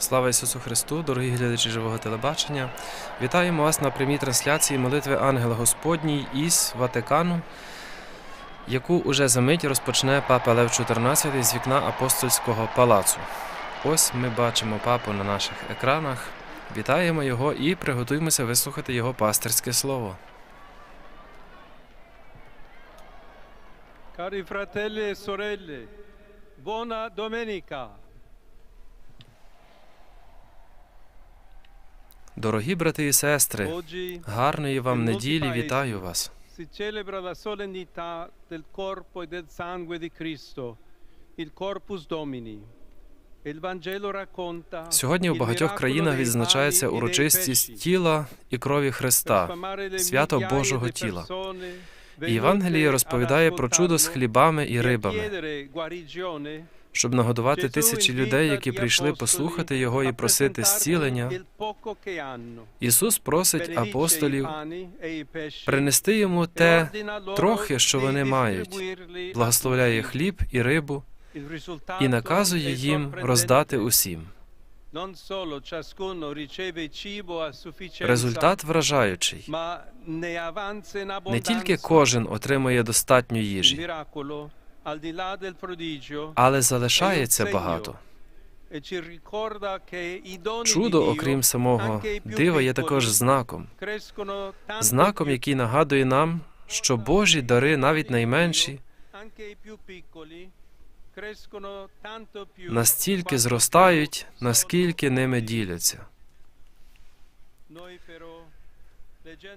Слава Ісусу Христу, дорогі глядачі живого телебачення. Вітаємо вас на прямій трансляції молитви Ангела Господній із Ватикану, яку уже за мить розпочне папа Лев XIV з вікна апостольського палацу. Ось ми бачимо папу на наших екранах. Вітаємо його і приготуємося вислухати його пастирське слово. Cari fratelli e sorelle, buona domenica. Дорогі брати і сестри, гарної вам неділі, вітаю вас. e Сьогодні il багатьох країнах відзначається e урочистість тіла і крові Христа. свято Божого тіла. І розповідає про чудо з хлібами і e рибами. Щоб нагодувати тисячі людей, які прийшли послухати його і просити зцілення. Ісус просить апостолів принести йому те трохи, що вони мають, благословляє хліб і рибу і наказує їм роздати усім. Результат вражаючий. Не тільки кожен отримує достатньо їжі, але залишається багато. e Чудо, окрім самого дива, є також знаком. Знаком, який нагадує нам, що Божі дари, навіть найменші, настільки зростають, наскільки ними діляться.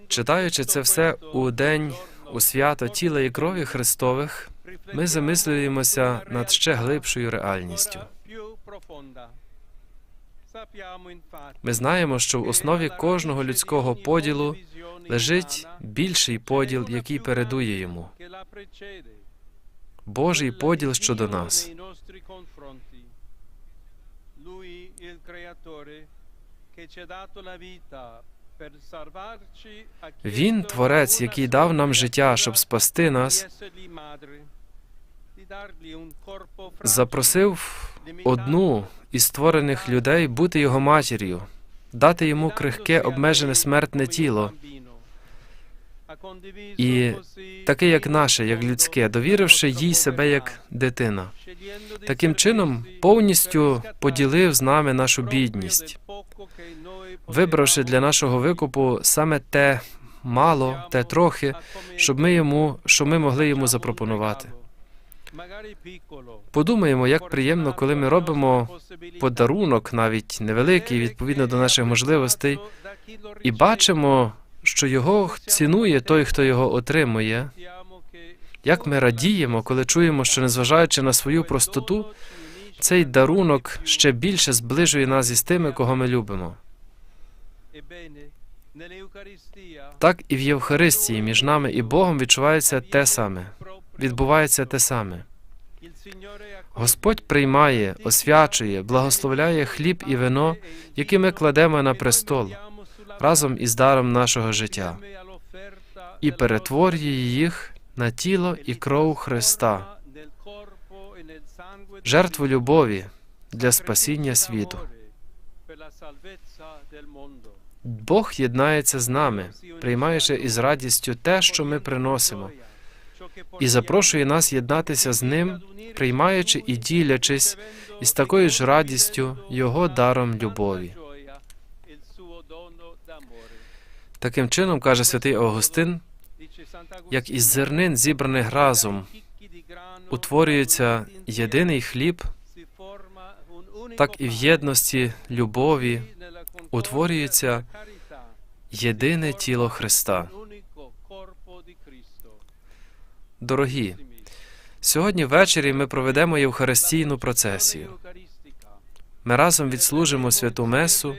Читаючи це все у день, у свято тіла і крові Христових, ми замислюємося над ще глибшою реальністю. Ми знаємо, що в основі кожного людського поділу лежить більший поділ, який передує йому. Божий поділ щодо нас. Він творець, який дав нам життя, щоб спасти нас, запросив одну із створених людей бути його матір'ю, дати йому крихке обмежене смертне тіло, і таке, як наше, як людське, довіривши їй себе як дитина. Таким чином, повністю поділив з нами нашу бідність, вибравши для нашого викупу саме те мало, те трохи, щоб ми йому, що ми могли йому запропонувати. Подумаємо, як приємно, коли ми робимо подарунок, навіть невеликий, відповідно до наших можливостей, і бачимо, що його цінує той, хто його отримує. Як ми радіємо, коли чуємо, що незважаючи на свою простоту, цей дарунок ще більше зближує нас із тими, кого ми любимо. Так і в Євхаристії між нами і Богом відчувається те саме, відбувається те саме. Господь приймає, освячує, благословляє хліб і вино, які ми кладемо на престол разом із даром нашого життя, і перетворює їх на тіло і кров Христа, жертву любові для спасіння світу. Бог єднається з нами, приймаючи із радістю те, що ми приносимо, і запрошує нас єднатися з ним, приймаючи і ділячись із такою ж радістю Його даром любові. Таким чином, каже святий Августин, як із зернин, зібраних разом, утворюється єдиний хліб, так і в єдності любові утворюється єдине тіло Христа. Дорогі, сьогодні ввечері ми проведемо Євхаристійну процесію. Ми разом відслужимо святу Месу,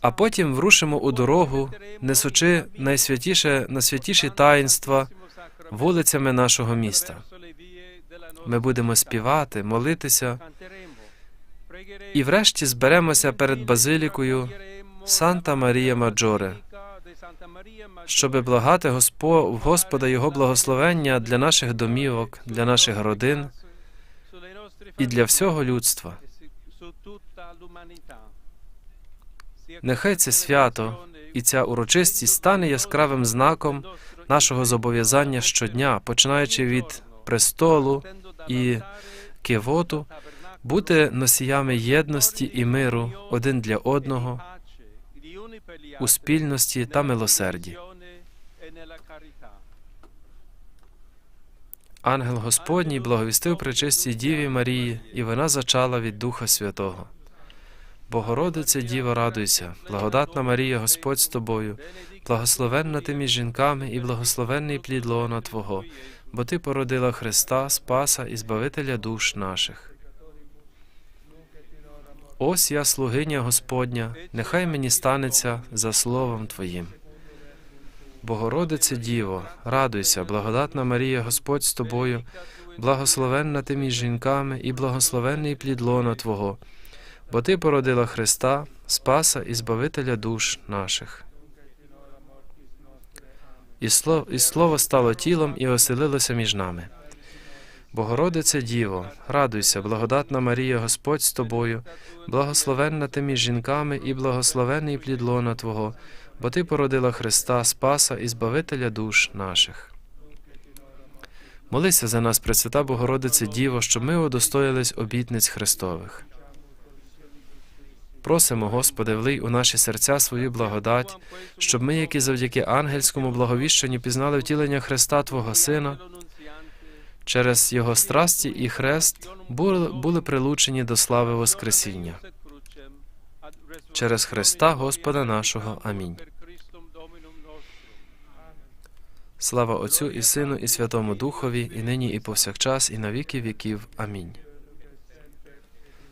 а потім врушимо у дорогу, несучи найсвятіше найсвятіші таїнства вулицями нашого міста. Ми будемо співати, молитися і врешті зберемося перед базилікою Санта Марія Маджоре, щоби благати Господа Його благословення для наших домівок, для наших родин і для всього людства. Нехай це свято і ця урочистість стане яскравим знаком нашого зобов'язання щодня, починаючи від престолу і кивоту, бути носіями єдності і миру один для одного у спільності та милосерді. Ангел Господній благовістив пречистій Діві Марії, і вона зачала від Духа Святого. Богородиця Діва, радуйся, благодатна Марія, Господь з тобою, благословенна ти між жінками і благословенний плід лона Твого, бо ти породила Христа, Спаса і Збавителя душ наших. Ось я, слугиня Господня, нехай мені станеться за словом Твоїм. Богородице Діво, радуйся, благодатна Марія, Господь з тобою, благословенна ти між жінками і благословенний плід лона Твого, бо ти породила Христа, Спаса і Збавителя душ наших. І слово стало тілом і оселилося між нами. Богородице Діво, радуйся, благодатна Марія, Господь з тобою, благословенна ти між жінками і благословенний плід лона Твого, бо ти породила Христа, Спаса і Збавителя душ наших. Молися за нас, Пресвята Богородице Діво, щоб ми удостоїлись обітниць Христових. Просимо, Господи, влий у наші серця свою благодать, щоб ми, які завдяки ангельському благовіщенню пізнали втілення Христа Твого Сина, через Його страсті і хрест були, прилучені до слави Воскресіння. Через Христа Господа нашого. Амінь. Слава Отцю і Сину, і Святому Духові, і нині, і повсякчас, і на віки віків. Амінь.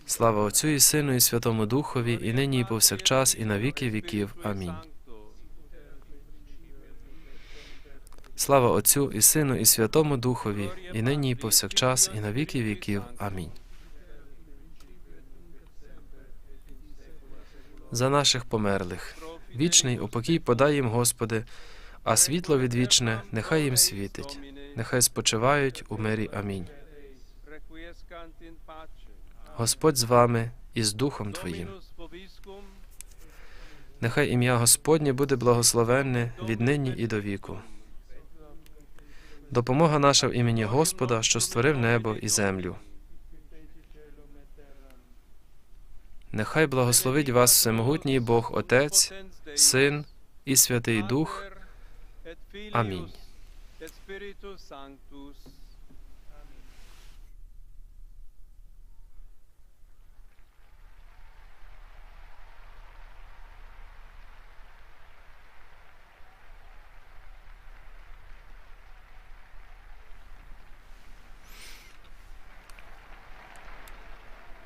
Слава Отцю і Сину, і Святому Духові, і нині, і повсякчас, і на віки віків. Амінь. Слава Отцю і Сину, і Святому Духові, і нині, і повсякчас, і на віки віків. Амінь. За наших померлих. Вічний упокій подай їм, Господи, а світло відвічне нехай їм світить, нехай спочивають у мирі. Амінь. Господь з вами і з Духом Твоїм. Нехай ім'я Господнє буде благословенне віднині і до віку. Допомога наша в імені Господа, що створив небо і землю. Нехай благословить вас всемогутній Бог Отець, Син і Святий Дух. Амінь.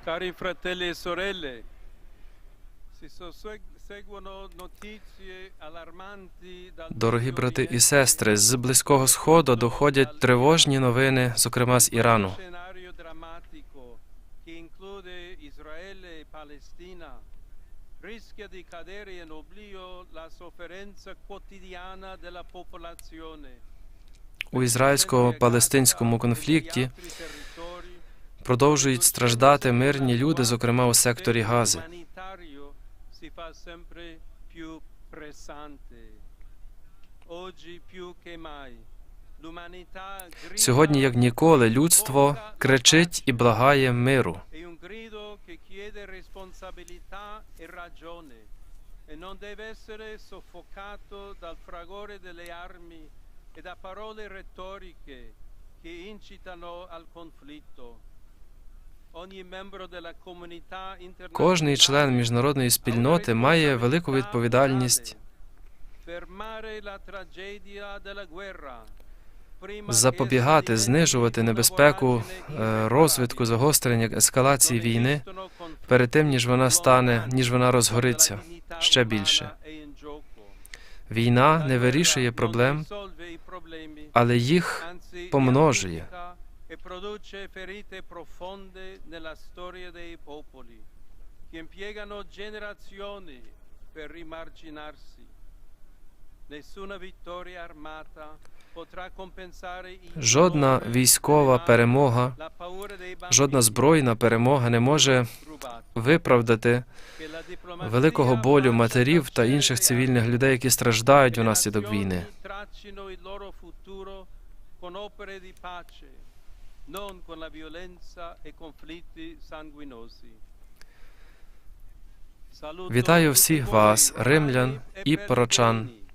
Cari fratelli e sorelle, si susseguono notizie allarmanti dal Дорогі брати і сестри, з Близького Сходу доходять тривожні новини, зокрема з Ірану. Un scenario drammatico che include Israele e Palestina rischia di cadere in oblio la sofferenza quotidiana della popolazione. У ізраїльсько-палестинському конфлікті продовжують страждати мирні люди, зокрема у секторі Гази. Сьогодні, як ніколи, людство кричить і благає миру. e e e da parole retoriche che incitano al conflitto. Кожний член міжнародної спільноти має велику відповідальність запобігати, знижувати небезпеку е, розвитку, загострення, ескалації війни перед тим, ніж вона стане, ніж вона розгориться ще більше. Війна не вирішує проблем, але їх помножує. E produce ferite profonde nella storia dei popoli, che impiegano generazioni per rimarginarsi. Nessuna vittoria armata potrà compensare il Жодна військова перемога, жодна збройна перемога не може виправдати великого болю матерів та інших цивільних людей, які страждають внаслідок війни. non con la violenza e conflitti sanguinosi. Saluto Вітаю tutti всіх voi, вас, romani римлян e і прочан. pellegrini.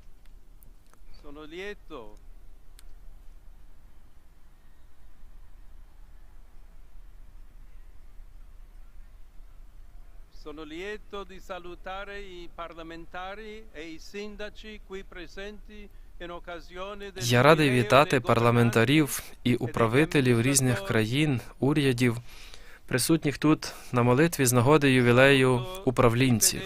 Sono lieto Sono lieto di salutare i parlamentari e i sindaci qui presenti in occasione del Я радий вітати парламентарів і управителів різних країн, урядів, присутніх тут на молитві з нагоди ювілею управлінців.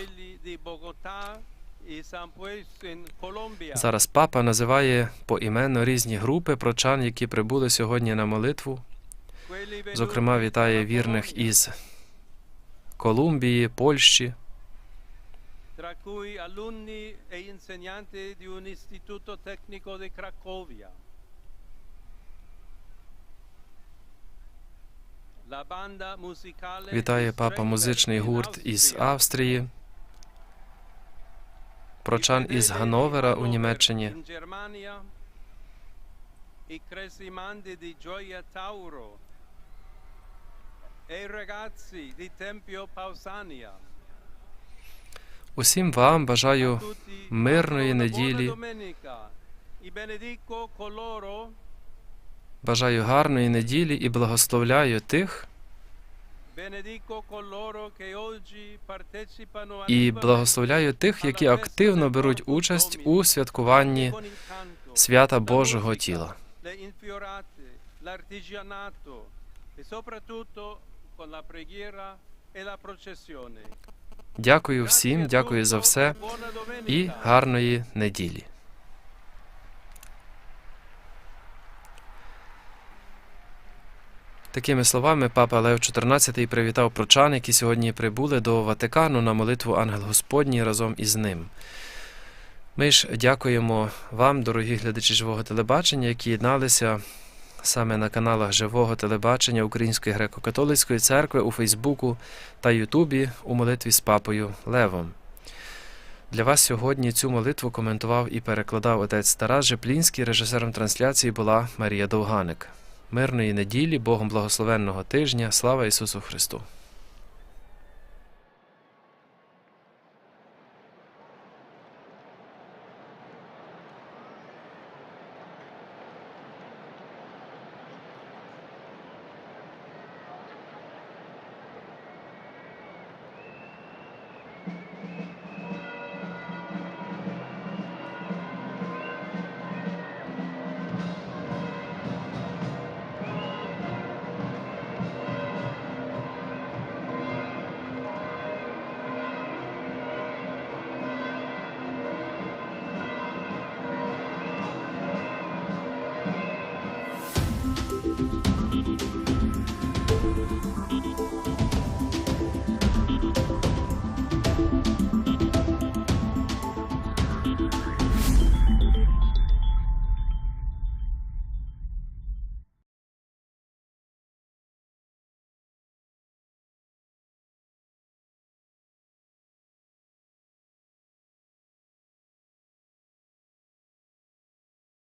Зараз папа називає поіменно різні групи прочан, які прибули сьогодні на молитву. Зокрема, вітає вірних із Колумбії, Польщі, tra cui alunni e insegnanti di un istituto tecnico di Cracovia. La banda musicale Вітає di папа Streicher музичний in гурт із Austria, Австрії, прочан i із fedeli di Гановера у Hannover Німеччині, in Germania, i cresimandi di Gioia Tauro e i ragazzi di Tempio Pausania. Усім вам бажаю мирної неділі. Бажаю гарної неділі і благословляю тих, і благословляю тих, які активно беруть участь у святкуванні свята Божого тіла. Дякую всім, дякую за все і гарної неділі. Такими словами папа Лев XIV привітав прочан, які сьогодні прибули до Ватикану на молитву Ангел Господній разом із ним. Ми ж дякуємо вам, дорогі глядачі живого телебачення, які єдналися саме на каналах живого телебачення Української греко-католицької церкви у Фейсбуку та Ютубі у молитві з папою Левом. Для вас сьогодні цю молитву коментував і перекладав отець Тарас Жеплінський. Режисером трансляції була Марія Довганик. Мирної неділі, Богом благословенного тижня. Слава Ісусу Христу!